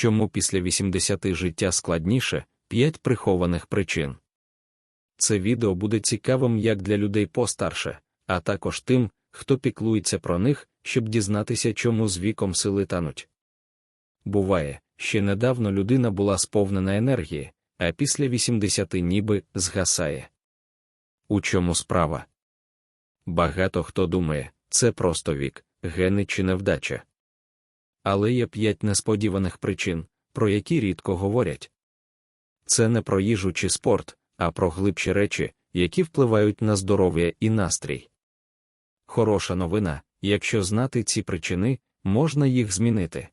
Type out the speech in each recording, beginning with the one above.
чому після 80 життя складніше 5 прихованих причин. Це відео буде цікавим як для людей постарше, а також тим, хто піклується про них, щоб дізнатися, чому з віком сили тануть. Буває, ще недавно людина була сповнена енергії, а після 80 ніби згасає. У чому справа? Багато хто думає, це просто вік, гени чи невдача. Але є п'ять несподіваних причин, про які рідко говорять. Це не про їжу чи спорт, а про глибші речі, які впливають на здоров'я і настрій. Хороша новина, якщо знати ці причини, можна їх змінити.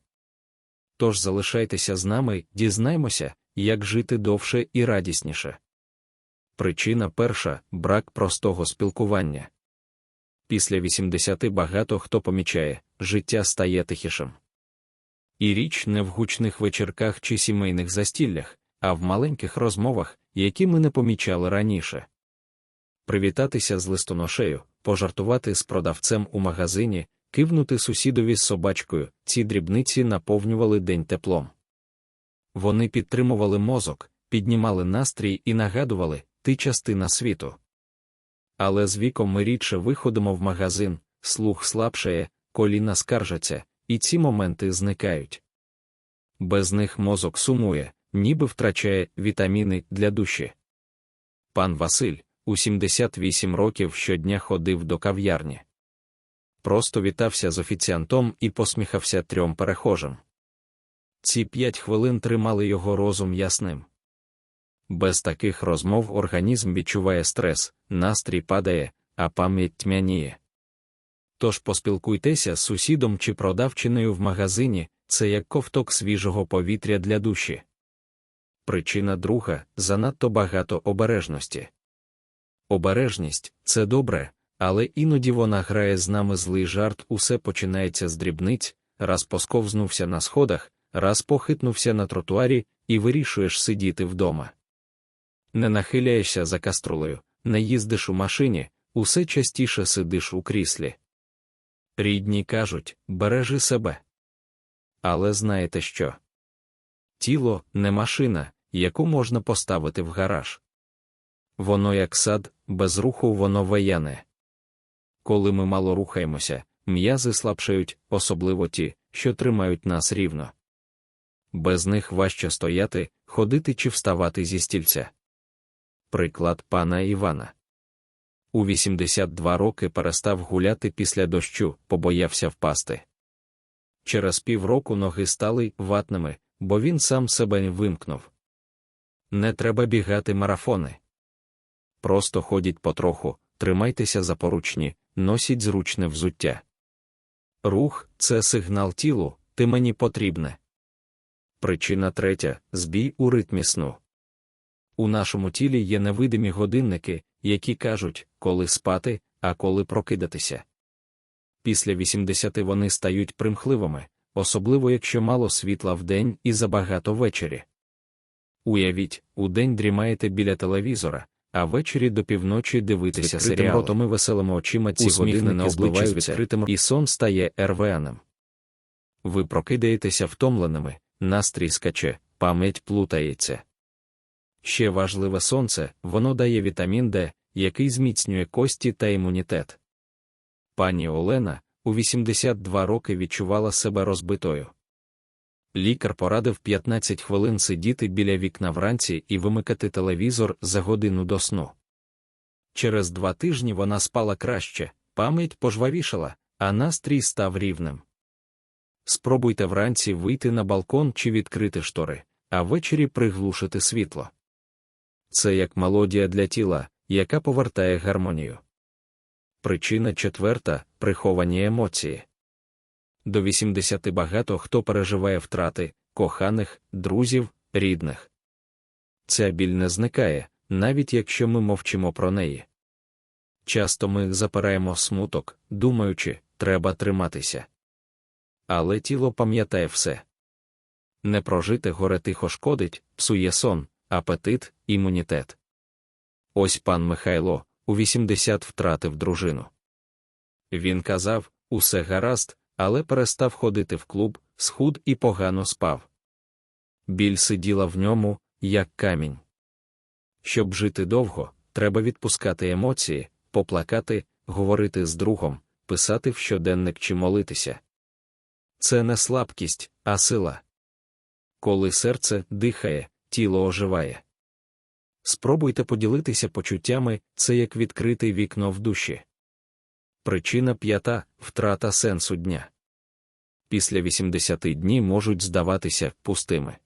Тож залишайтеся з нами, дізнаймося, як жити довше і радісніше. Причина перша брак простого спілкування. Після 80 багато хто помічає, життя стає тихішим. І річ не в гучних вечірках чи сімейних застіллях, а в маленьких розмовах, які ми не помічали раніше. Привітатися з листоношею, пожартувати з продавцем у магазині, кивнути сусідові з собачкою, ці дрібниці наповнювали день теплом. Вони підтримували мозок, піднімали настрій і нагадували, ти частина світу. Але з віком ми рідше виходимо в магазин, слух слабшає, коліна скаржаться, і ці моменти зникають. Без них мозок сумує, ніби втрачає вітаміни для душі. Пан Василь у 78 років щодня ходив до кав'ярні. Просто вітався з офіціантом і посміхався трьом перехожим. Ці п'ять хвилин тримали його розум ясним. Без таких розмов організм відчуває стрес, настрій падає, а пам'ять тьмяніє. Тож поспілкуйтеся з сусідом чи продавчиною в магазині, це як ковток свіжого повітря для душі. Причина друга занадто багато обережності. Обережність це добре, але іноді вона грає з нами злий жарт, усе починається з дрібниць, раз посковзнувся на сходах, раз похитнувся на тротуарі і вирішуєш сидіти вдома. Не нахиляєшся за каструлею, не їздиш у машині, усе частіше сидиш у кріслі. Рідні кажуть бережи себе. Але знаєте що? Тіло не машина, яку можна поставити в гараж. Воно як сад, без руху воно вияне. Коли ми мало рухаємося, м'язи слабшають, особливо ті, що тримають нас рівно. Без них важче стояти, ходити чи вставати зі стільця. Приклад пана Івана. У 82 роки перестав гуляти після дощу, побоявся впасти. Через півроку ноги стали ватними, бо він сам себе вимкнув. Не треба бігати марафони. Просто ходіть потроху, тримайтеся за поручні, носіть зручне взуття. Рух це сигнал тілу, ти мені потрібне. Причина третя збій у ритмі сну. У нашому тілі є невидимі годинники, які кажуть, коли спати, а коли прокидатися. Після 80 вони стають примхливими, особливо якщо мало світла вдень і забагато ввечері. Уявіть, удень дрімаєте біля телевізора, а ввечері до півночі дивитися серіал. ротом і веселими очима ці години не обливають відкритим і сон стає ервеаним. Ви прокидаєтеся втомленими, настрій скаче, пам'ять плутається. Ще важливе сонце, воно дає вітамін Д, який зміцнює кості та імунітет. Пані Олена у 82 роки відчувала себе розбитою. Лікар порадив 15 хвилин сидіти біля вікна вранці і вимикати телевізор за годину до сну. Через два тижні вона спала краще, пам'ять пожвавішала, а настрій став рівним. Спробуйте вранці вийти на балкон чи відкрити штори, а ввечері приглушити світло. Це як мелодія для тіла, яка повертає гармонію. Причина четверта приховані емоції. До 80 багато хто переживає втрати коханих, друзів, рідних. Ця біль не зникає, навіть якщо ми мовчимо про неї. Часто ми запираємо смуток, думаючи, треба триматися. Але тіло пам'ятає все. Непрожите горе тихо шкодить, псує сон, апетит, імунітет. Ось пан Михайло у 80 втратив дружину. Він казав усе гаразд, але перестав ходити в клуб, схуд і погано спав. біль сиділа в ньому, як камінь. Щоб жити довго, треба відпускати емоції, поплакати, говорити з другом, писати в щоденник чи молитися. Це не слабкість, а сила. Коли серце дихає, тіло оживає. Спробуйте поділитися почуттями, це як відкрити вікно в душі. Причина п'ята втрата сенсу дня. Після 80 дні можуть здаватися пустими.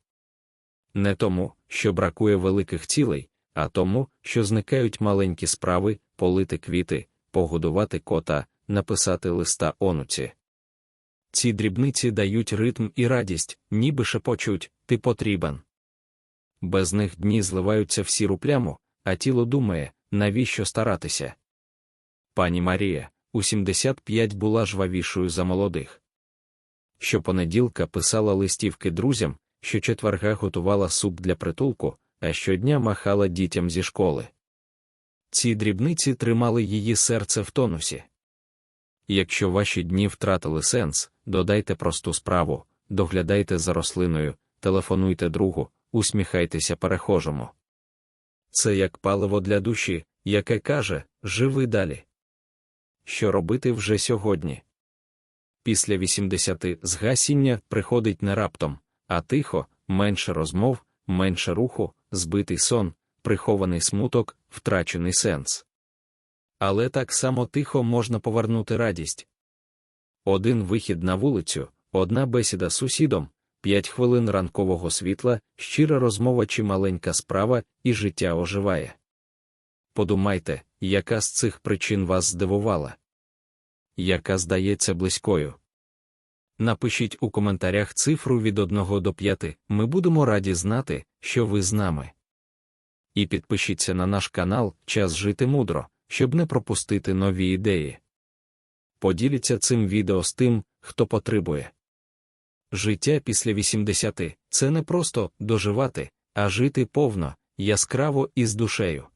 Не тому, що бракує великих цілей, а тому, що зникають маленькі справи, полити квіти, погодувати кота, написати листа онуці. Ці дрібниці дають ритм і радість, ніби шепочуть, ти потрібен. Без них дні зливаються в сіру пляму, а тіло думає, навіщо старатися. Пані Марія, у 75 була жвавішою за молодих. Щопонеділка писала листівки друзям, щочетверга готувала суп для притулку, а щодня махала дітям зі школи. Ці дрібниці тримали її серце в тонусі. Якщо ваші дні втратили сенс, додайте просту справу, доглядайте за рослиною, телефонуйте другу, усміхайтеся перехожому. Це як паливо для душі, яке каже живи далі. Що робити вже сьогодні? Після 80 згасіння приходить не раптом, а тихо, менше розмов, менше руху, збитий сон, прихований смуток, втрачений сенс. Але так само тихо можна повернути радість. Один вихід на вулицю, одна бесіда з сусідом, п'ять хвилин ранкового світла, щира розмова чи маленька справа, і життя оживає. Подумайте, яка з цих причин вас здивувала, яка здається близькою. Напишіть у коментарях цифру від 1 до 5, ми будемо раді знати, що ви з нами. І підпишіться на наш канал Час жити мудро, щоб не пропустити нові ідеї. Поділіться цим відео з тим, хто потребує. Життя після 80 – це не просто доживати, а жити повно, яскраво і з душею.